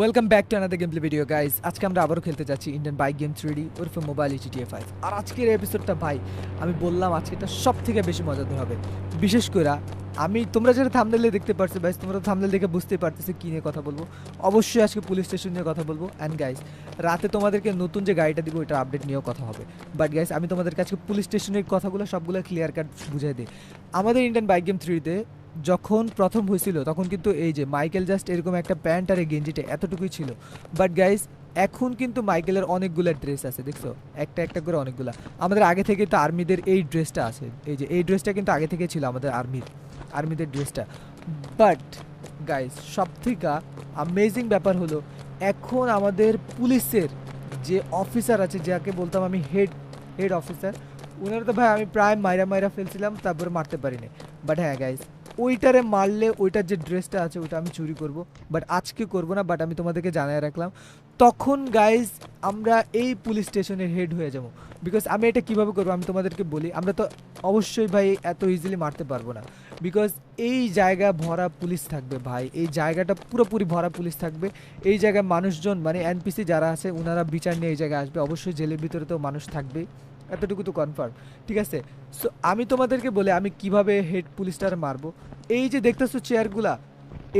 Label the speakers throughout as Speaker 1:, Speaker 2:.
Speaker 1: Welcome back to another gameplay video guys আজকে আমরা আবারও খেলতে যাচ্ছি Indian bike game three D ওরফে মোবাইল জিটিএ ফাইভ আর আজকের এপিসোডটা ভাই, আমি বললাম আজকেটা সব থেকে বেশি মজাদার হবে। বিশেষ করে, আমি, তোমরা যেটা থামনেলে দেখতে পারছ ভাই তোমরা থামনেল দেখে বুঝতে পারতেছো কী নিয়ে কথা বলব। অবশ্যই আজকে পুলিশ স্টেশন নিয়ে কথা বলব। অ্যান্ড গাইস রাতে তোমাদেরকে নতুন যে গাড়িটা দিব ওইটা আপডেট নিয়েও কথা হবে। বাট গাইস আমি তোমাদেরকে আজকে পুলিশ স্টেশনের কথাগুলো সবগুলো ক্লিয়ার কাট বুঝাই দিই। আমাদের ইন্ডিয়ান বাইক গেম থ্রিতে যখন প্রথম হয়েছিল, তখন কিন্তু এই যে মাইকেল জাস্ট এরকম একটা প্যান্ট আর এই গেঞ্জিটা এতটুকুই ছিল। বাট গাইস এখন কিন্তু মাইকেলের অনেকগুলো ড্রেস আছে, দেখছ? একটা একটা করে অনেকগুলা। আমাদের আগে থেকে তো আর্মিদের এই ড্রেসটা আছে। এই যে, এই ড্রেসটা কিন্তু আগে থেকে ছিল আমাদের আর্মির, আর্মিদের ড্রেসটা বাট গাইস সব থেকে আমেজিং ব্যাপার হলো, এখন আমাদের পুলিশের যে অফিসার আছে, যাকে বলতাম আমি হেড হেড অফিসার ওনারা তো ভাই আমি প্রায় মাইরা মাইরা ফেলছিলাম, তারপরে মারতে পারিনি। বাট হ্যাঁ গাইস ওইটারে মারলে ওইটার যে ড্রেসটা আছে, ওইটা আমি চুরি করব। বাট আজকে করব না, বাট আমি তোমাদেরকে জানাই রাখলাম। তখন গাইজ আমরা এই পুলিশ স্টেশনের হেড হয়ে যাব। বিকজ আমি এটা কীভাবে করব, আমি তোমাদেরকে বলি, আমরা তো অবশ্যই ভাই এত ইজিলি মারতে পারব না। বিকজ এই জায়গা ভরা পুলিশ থাকবে ভাই, এই জায়গাটা পুরোপুরি ভরা পুলিশ থাকবে। এই জায়গায় মানুষজন মানে এনপিসি যারা আছে ওনারা বিচার নিয়ে এই জায়গায় আসবে। অবশ্যই জেলের ভিতরে তো মানুষ থাকবে এতটুকু তো কনফার্ম ঠিক আছে? সো আমি তোমাদেরকে বলে আমি কীভাবে হেড পুলিশটার মারবো? এই যে দেখতেছো চেয়ারগুলা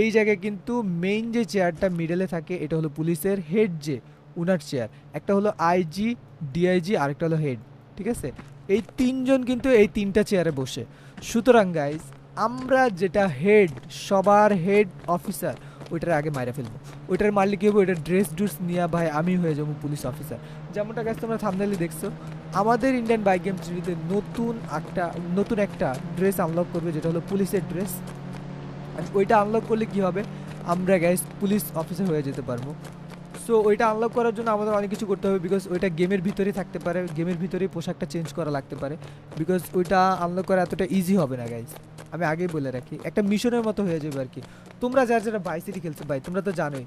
Speaker 1: এই জায়গায় কিন্তু মেইন যে চেয়ারটা মিডলে থাকে, এটা হলো পুলিশের হেড যে, উনার চেয়ার একটা হলো আইজি ডিআইজি আরেকটা হলো হেড ঠিক আছে? এই তিনজন কিন্তু এই তিনটা চেয়ারে বসে। সুতরাং গাইজ আমরা যেটা হেড সবার হেড অফিসার ওইটার আগে মাইরা ফেলব। ওইটার মারলে কী হবে? ওইটার ড্রেস ড্রেস নিয়ে ভাই আমি হয়ে যাব পুলিশ অফিসার যেমনটা গাছ তোমরা থামদালি দেখছ আমাদের ইন্ডিয়ান বাইক গেম থ্রিতে নতুন একটা নতুন একটা ড্রেস আনলক করবে, যেটা হলো পুলিশের ড্রেস ওইটা আনলক করলে কি হবে? আমরা গ্যাস পুলিশ অফিসার হয়ে যেতে পারব। সো ওইটা আনলক করার জন্য আমাদের অনেক কিছু করতে হবে বিকজ ওইটা গেমের ভিতরেই থাকতে পারে গেমের ভিতরেই পোশাকটা চেঞ্জ করা লাগতে পারে। বিকজ ওইটা আনলক করা এতটা ইজি হবে না গাইজ আমি আগেই বলে রাখি, একটা মিশনের মতো হয়ে যাবে আর কি। তোমরা যারা যারা ভাইসিটি খেলছো, ভাই, তোমরা তো জানোই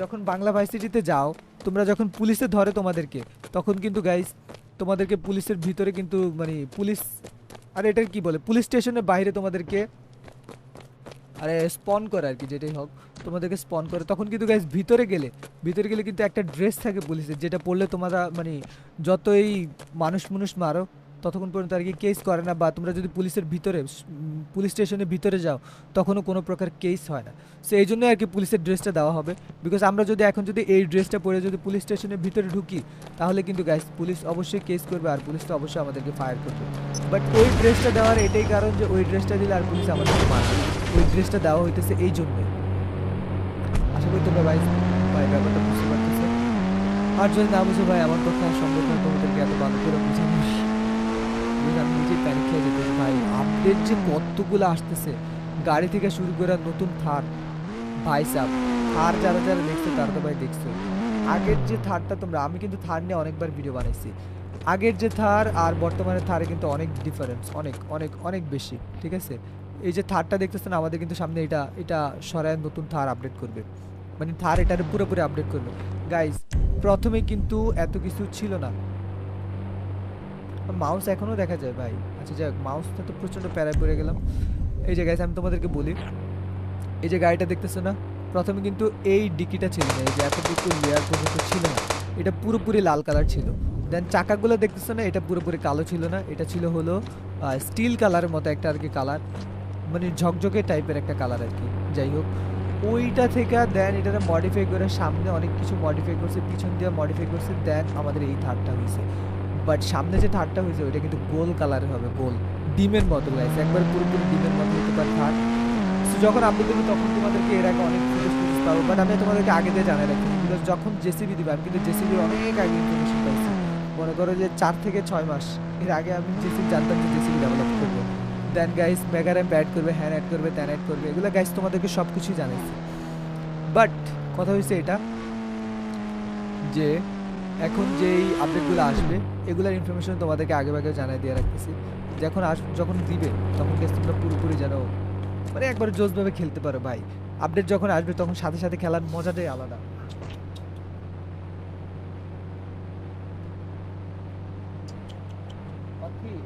Speaker 1: যখন বাংলা ভাইসিটিতে যাও, তোমরা যখন পুলিশে ধরে তোমাদেরকে, তখন কিন্তু গাইজ তোমাদেরকে পুলিশের ভিতরে কিন্তু মানে পুলিশ, আর এটার কি বলে? পুলিশ স্টেশনের বাইরে তোমাদেরকে, আরে স্পন করে আর কি, যেটাই হোক, তোমাদেরকে স্পন করে। তখন কিন্তু গ্যাস ভিতরে গেলে ভিতরে গেলে কিন্তু একটা ড্রেস থাকে পুলিশের, যেটা পরলে তোমরা মানে যতই মানুষ মানুষ মারো ততক্ষণ পর্যন্ত আর কি কেস করে না বা তোমরা যদি পুলিশের ভিতরে পুলিশ স্টেশনের ভিতরে যাও, তখনও কোনো প্রকার কেস হয় না। সো এই জন্যই আর কি পুলিশের ড্রেসটা দেওয়া হবে। বিকজ আমরা যদি এখন যদি এই ড্রেসটা পরে যদি পুলিশ স্টেশনের ভিতরে ঢুকি, তাহলে কিন্তু গ্যাস পুলিশ অবশ্যই কেস করবে আর পুলিশ তো অবশ্যই আমাদেরকে ফায়ার করবে। বাট ওই ড্রেসটা দেওয়ার এটাই কারণ যে ওই ড্রেসটা দিলে আর পুলিশ আমাদেরকে মারবে ওই ড্রেসটা দেওয়া হইতেছে এই জন্যই। আশা করি তোমরা ভাই ভাই, ব্যাপারটা বুঝতে পারতেছে। আর যদি না বুঝো ভাই, আমার কথা সম্ভব না তোমাদেরকে এত ভালো করে বুঝে আমি নিজে প্যানিক খেয়ে যেতে ভাই আপডেট যে কতগুলো আসতেছে, গাড়ি থেকে শুরু করে নতুন থার। ভাই সাহ থার যারা যারা দেখছ তারা তো ভাই দেখছ। আগের যে থারটা তোমরা, আমি কিন্তু থার নিয়ে অনেকবার ভিডিও বানাইছি। আগের যে থার আর বর্তমানে থারে কিন্তু অনেক ডিফারেন্স অনেক অনেক অনেক বেশি, ঠিক আছে? এই যে থারটা দেখতেছেন, আমাদের কিন্তু সামনে এটা এটা সরায় নতুন থার আপডেট করবে। মানে থার এটার পুরোপুরি আপডেট করবে। গাইজ প্রথমে কিন্তু এত কিছু ছিল না। মাউস এখনও দেখা যায়, ভাই। আচ্ছা যাক মাউসটা তো প্রচণ্ড প্যারায় পড়ে গেলাম। এই যে গাইজ আমি তোমাদেরকে বলি, এই যে গাড়িটা দেখতেছো না? প্রথমে কিন্তু এই ডিকিটা ছিল না, এই যে এতটুকু লেয়ার পর্যন্ত ছিল না। এটা পুরোপুরি লাল কালার ছিল। দেন চাকাগুলো দেখতেছো না? এটা পুরোপুরি কালো ছিল না। এটা ছিল হলো স্টিল কালারের মতো একটা আর কি কালার মানে ঝকঝকে টাইপের একটা কালার আর কি। যাই হোক, ওইটা থেকে দেন এটাতে মডিফাই করে সামনে অনেক কিছু মডিফাই করছে, পিছন দিয়ে মডিফাই করছে দেন আমাদের এই থার্ডটা হয়েছে। বাট সামনে যে থার্ডটা হয়েছে, ওইটা কিন্তু গোল কালারের হবে, গোল। ডিমের মতো গাইছে একবার পুরোপুরি ডিমের মতো হতে পারে থার So, যখন আপনি দেবেন তখন তোমাদেরকে এর আগে অনেক ফুটেজ ফুটেজ পাবো বাট আমি তোমাদেরকে আগে দিয়ে জানাই রাখি যখন জেসিবি দিবে, আমি কিন্তু জেসিবির অনেক আগে ইনফরমেশন পাইছি। মনে করো যে চার থেকে ছয় মাস, এর আগে আমি জেসিবি জানতাম যে জেসিবি ডেভেলপ করব। Then guys mega ramp add করবে হ্যান অ্যাড করবে ত্যান অ্যাড করবে, এগুলো গাইস তোমাদেরকে সব কিছুই জানাইছি। বাট কথা হয়েছে এটা, যে এখন যেই আপডেটগুলো আসবে এগুলোর ইনফরমেশন তোমাদেরকে আগে আগে জানাই দিয়ে রাখতেছি। যখন আস, যখন দিবে, তখন গেস তোমরা পুরোপুরি যেন মানে একবার জোসভাবে খেলতে পারো, ভাই। আপডেট যখন আসবে, তখন সাথে সাথে খেলার মজাটাই আলাদা।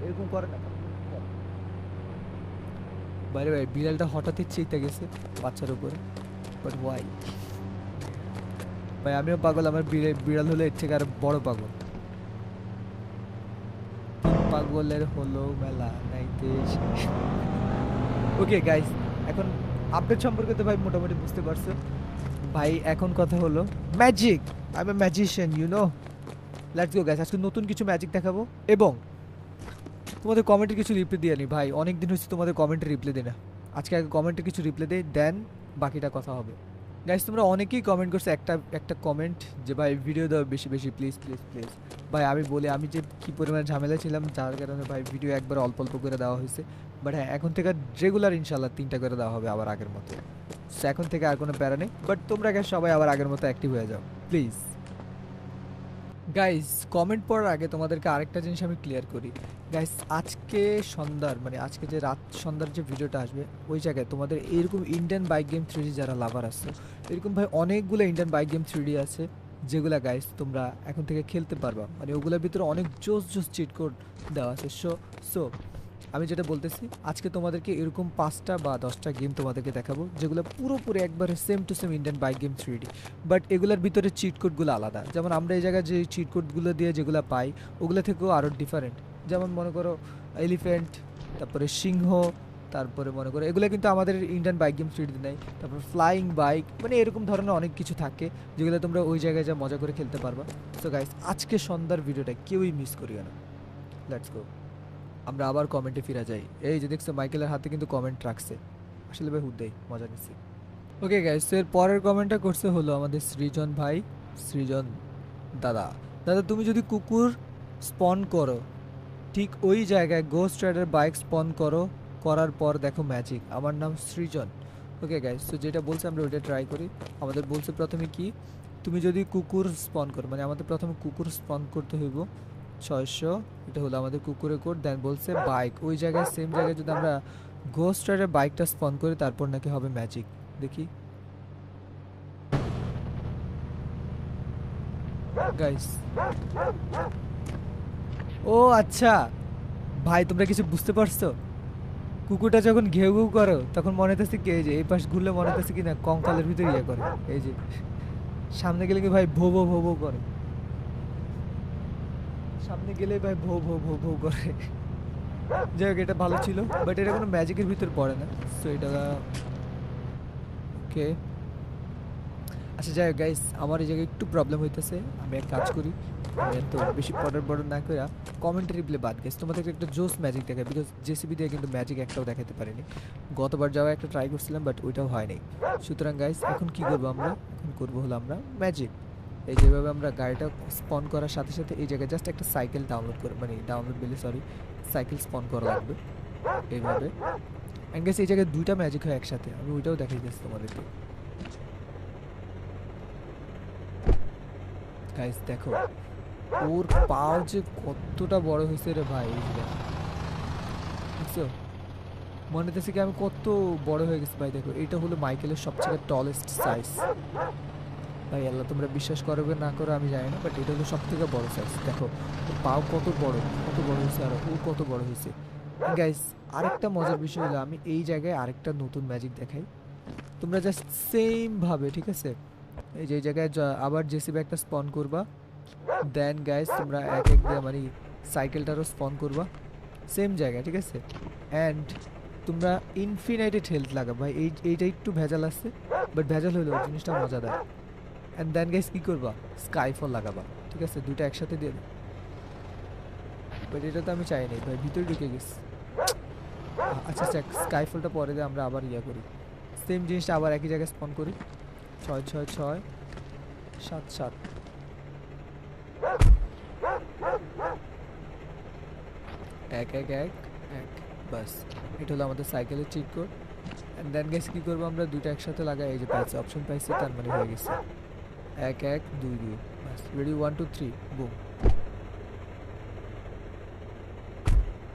Speaker 1: এরকম বাইরে ভাই বিড়ালটা হঠাৎই চেতে গেছে বাচ্চার উপরে। বাট ওয়াই ভাই, আমিও পাগল, আমার বিড়ে- বিড়াল হলে এর থেকে আর বড় পাগল। পাগলের হলো মেলা নাইতে ওকে গাইস এখন আপডেট সম্পর্কে তো ভাই মোটামুটি বুঝতে পারছ। ভাই, এখন কথা হলো magic I am magician you know let's go guys আজকে নতুন কিছু ম্যাজিক দেখাবো এবং তোমাদের কমেন্টে কিছু রিপ্লাই দিয়ে নি। ভাই অনেক দিন হচ্ছে তোমাদের কমেন্টে রিপ্লাই দিই না। আজকে আগে কমেন্টে কিছু রিপ্লাই দেই দেন বাকিটা কথা হবে। গাইস তোমরা অনেকেই কমেন্ট করছ একটা একটা কমেন্ট যে, ভাই ভিডিও দাও বেশি বেশি প্লিজ প্লিজ প্লিজ ভাই, আমি বলি, আমি যে কী পরিমাণে ঝামেলা ছিলাম যার কারণে ভাই ভিডিও একবার অল্প অল্প করে দেওয়া হয়েছে। বাট হ্যাঁ এখন থেকে রেগুলার ইনশাল্লাহ তিনটা করে দেওয়া হবে আবার আগের মতো। এখন থেকে আর কোনো প্যারা নেই। বাট তোমরা সবাই আবার আগের মতো অ্যাক্টিভ হয়ে যাও প্লিজ গাইস কমেন্ট পড়ার আগে তোমাদেরকে আরেকটা জিনিস আমি ক্লিয়ার করি। গাইস আজকে সন্ধ্যার মানে আজকে যে রাত সন্ধ্যার যে ভিডিওটা আসবে, ওই জায়গায় তোমাদের এরকম ইন্ডিয়ান বাইক গেম থ্রি যারা লাভার আছে, এরকম ভাই অনেকগুলো ইন্ডিয়ান বাইক গেম থ্রি আছে। যেগুলা গাইস তোমরা এখন থেকে খেলতে পারবা। মানে ওগুলোর ভিতরে অনেক জোস জোস চিট কোড দেওয়া আছে। সো সো আমি যেটা বলতেছি, আজকে তোমাদেরকে এরকম পাঁচটা বা দশটা গেম তোমাদেরকে দেখাবো, যেগুলো পুরোপুরি একবারে same to same Indian bike game three but এগুলোর ভিতরে চিট কোডগুলো আলাদা। যেমন আমরা এই জায়গায় যে চিট কোডগুলো দিয়ে যেগুলো পাই, ওগুলো থেকেও আরও ডিফারেন্ট যেমন মনে করো এলিফ্যান্ট তারপরে সিংহ তারপরে মনে করো, এগুলো কিন্তু আমাদের ইন্ডিয়ান বাইক গেম থ্রিডিতে নেই। তারপর ফ্লাইং বাইক মানে এরকম ধরনের অনেক কিছু থাকে, যেগুলো তোমরা ওই জায়গায় যা মজা করে খেলতে পারবা। সো গাইস আজকে সন্ধ্যার ভিডিওটা কেউই মিস করিও না। লেটস গো আমরা আবার কমেন্টে ফিরে যাই। এই যে দেখছ, মাইকেলের হাতে কিন্তু কমেন্ট রাখছে। আসলে ভাই হুদ্দাই মজা নিচ্ছি। ওকে গাইস এর পরের কমেন্টটা করছে হলো আমাদের সৃজন ভাই, সৃজন দাদা। দাদা, তুমি যদি কুকুর স্পন করো, ঠিক ওই জায়গায় গোস্ট রাইডার বাইক স্পন করো করার পর দেখো ম্যাজিক আমার নাম সৃজন। ওকে গাইস তো যেটা বলছে আমরা ওইটা ট্রাই করি। আমাদের বলছে প্রথমে কি, তুমি যদি কুকুর স্পন করো মানে আমাদের প্রথমে কুকুর স্পন করতে হইব, ছয়শো, এটা হলো আমাদের কুকুরের কোড দেন বলছে বাইক ওই জায়গায় সেম জায়গায় যদি আমরা গোস্ট রাইডার বাইকটা স্পন করি, তারপর নাকি হবে ম্যাজিক দেখি। গাইস ও আচ্ছা। ভাই, তোমরা কিছু বুঝতে পারছ? কুকুরটা যখন ঘেউ ঘেউ করো, তখন মনে হতেছে কি, এই যে এই পাশ ঘুরলে মনে হতেছে কি না, কঙ্কালের ভিতরে ইয়ে করে। এই যে সামনে গেলে কি ভাই ভো ভো ভো ভো করে? সামনে গেলে ভাই ভো ভো ভো ভো করে। যাই হোক, এটা ভালো ছিল বাট এটা কোনো ম্যাজিকের ভিতর পড়ে না। সো এটা ওকে আচ্ছা যাই হোক গাইস আমার এই জায়গায় একটু প্রবলেম হইতেছে। আমি এক কাজ করি। এত বেশি পডার বর্ডার না করে কমেন্ট রিপ্লে বাদ গেছে তোমাদেরকে একটা জোস ম্যাজিক দেখায় বিকজ জেসিবি দিয়ে কিন্তু ম্যাজিক একটাও দেখাতে পারিনি। গতবার যাওয়া একটা ট্রাই করছিলাম বাট ওইটাও হয়নি সুতরাং গাইস এখন কি করব আমরা? এখন করব হলো আমরা ম্যাজিক এই যেভাবে আমরা গাড়িটা স্পন করার সাথে সাথে এই জায়গায় জাস্ট একটা সাইকেল ডাউনলোড করে মানে ডাউনলোড বলে সরি সাইকেল স্পন করা লাগবে। এইভাবে। অ্যান্ড গেস এই জায়গায় দুইটা ম্যাজিক হয় একসাথে, আমি ওইটাও দেখাই দিচ্ছি তোমাদেরকে। গাইস দেখো, ওর পাও যে কতটা বড় হয়েছে রে ভাই দেখো। মনে হচ্ছে কি আমি কত বড় হয়ে গেছি ভাই, দেখো, এটা হলো মাইকেলের সবচেয়ে টলেস্ট সাইজ ভাই, আল্লাহ, তোমরা বিশ্বাস করবে না করো, আমি জানি না বাট এটা হলো সব থেকে বড় সাইজ দেখো পাও কত বড় কত বড় হয়েছে, আর ও কত বড় হয়েছে। গাইস আরেকটা মজার বিষয় হলো, আমি এই জায়গায় আরেকটা নতুন ম্যাজিক দেখাই। তোমরা জাস্ট সেম ভাবে, ঠিক আছে? এই যে জায়গায় আবার জেসিবি একটা স্পন করবা। দেন গাইস তোমরা এক এক দিয়ে মানে সাইকেলটারও স্পন করবা। সেম জায়গায়, ঠিক আছে? অ্যান্ড তোমরা ইনফিনাইটেড হেলথ লাগাবা। এই, এইটা একটু ভেজাল আছে বাট ভেজাল হলেও জিনিসটা মজাদার। অ্যান্ড দেন গাইস কি করবা? স্কাইফল লাগাবা, ঠিক আছে? দুটো একসাথে দিয়ে বাট এটা তো আমি চাইনি ভাই, ভিতরে ঢুকে গেছি। আচ্ছা আচ্ছা স্কাইফলটা পরে দিয়ে আমরা আবার ইয়া করি। সেম জিনিসটা আবার একই জায়গায় স্পন করি। ছয় ছয় ছয়, সাত সাত। এক এক এক এক, বাস। এটা হলো আমাদের সাইকেলের cheat code and then guess কী করব আমরা? দুটো একসাথে লাগাই, এই যে পাইছি অপশন পাইছি, তার মানে হয়ে গেছে। এক এক, দুই দুই, বাস। Ready one two three boom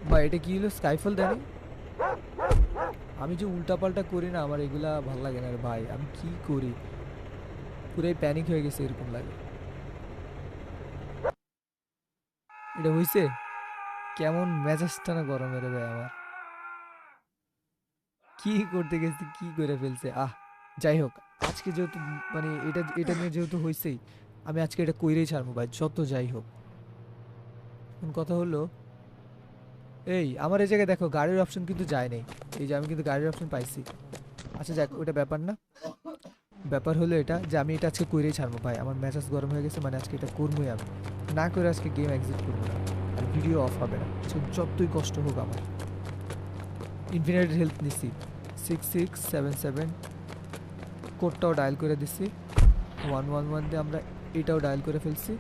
Speaker 1: বা এটা কি হলো? স্কাইফল দেয়নি আমি যে উল্টাপাল্টা করি না, আমার এগুলা ভালো লাগে না রে ভাই। আমি কি করি? পুরাই প্যানিক হয়ে গেছে এরকম লাগে। এটা হইছে? কেমন মেজাজটা না গরম রে ভাই আমার। কি করতে গেছে, কি করে ফেলছে? আহ, যাই হোক, আজকে যেহেতু মানে এটা এটা নিয়ে যেহেতু হয়েছেই আমি আজকে এটা কইরেই ছাড়বো ভাই, যত যাই হোক। কথা হলো এই, আমার এই জায়গায় দেখো, গাড়ির অপশন কিন্তু যায় নেই এই যে আমি কিন্তু গাড়ির অপশন পাইছি। আচ্ছা যাক ওটা ব্যাপার না। ব্যাপার হলো এটা যে আমি এটা আজকে কইরেই ছাড়বো ভাই। আমার মেজাজ গরম হয়ে গেছে মানে আজকে এটা করবোই আমি। না করে আজকে গেম এক্সিট করব না। আর ভিডিও অফ হবে না। যতই কষ্ট হোক আমার। ইনফিনিট হেল্প নিছি। সিক্স সিক্স সেভেন সেভেন কোডটাও ডায়াল করে দিছি। ওয়ান ওয়ান ওয়ান দিয়ে আমরা এটাও ডায়াল করে ফেলছি।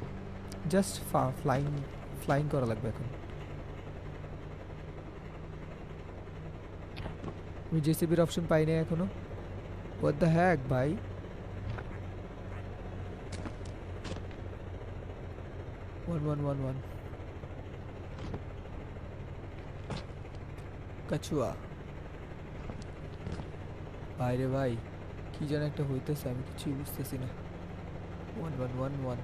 Speaker 1: জাস্ট ফ্লাইং ফ্লাইং করা লাগবে এখন। আমি জেসিবির অপশন পাই নাই এখনও? হোয়াট দ্য হ্যাক ভাই? ওয়ান ওয়ান ওয়ান ওয়ান কাছুয়া বাইরে ভাই, কি যেন একটা হইতেছে, আমি কিছুই বুঝতেছি না। ওয়ান ওয়ান ওয়ান ওয়ান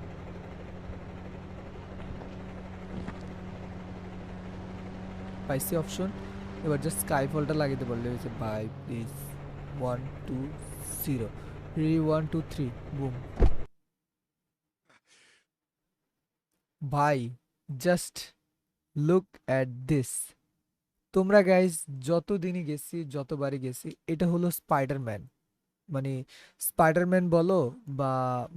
Speaker 1: পাইছি অপশন এবার জাস্ট স্কাইফলটা লাগিয়ে পারলে হয়েছে bye please one two zero রি ওয়ান টু থ্রি বুম ভাই জাস্ট লুক অ্যাট দিস তোমরা গাইজ যতদিনই গেছি, যতবারই গেছি, এটা হলো স্পাইডারম্যান মানে স্পাইডারম্যান বলো বা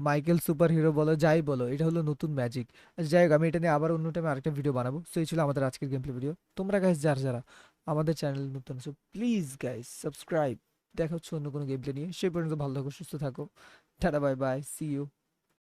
Speaker 1: মাইকেল সুপার হিরো বলো, যাই বলো, এটা হলো নতুন ম্যাজিক যাই হোক, আমি এটা নিয়ে আবার অন্য টাইমে আরেকটা ভিডিও বানাবো। সো এই ছিল আমাদের আজকের গেম প্লে ভিডিও তোমরা গাইজ যারা যারা আমাদের চ্যানেল নতুন আছো প্লিজ গাইজ সাবস্ক্রাইব দেখা হচ্ছে অন্য কোনো গেম প্লে নিয়ে। সেই পর্যন্ত ভালো থাকো, সুস্থ থাকো। Tata bye bye see you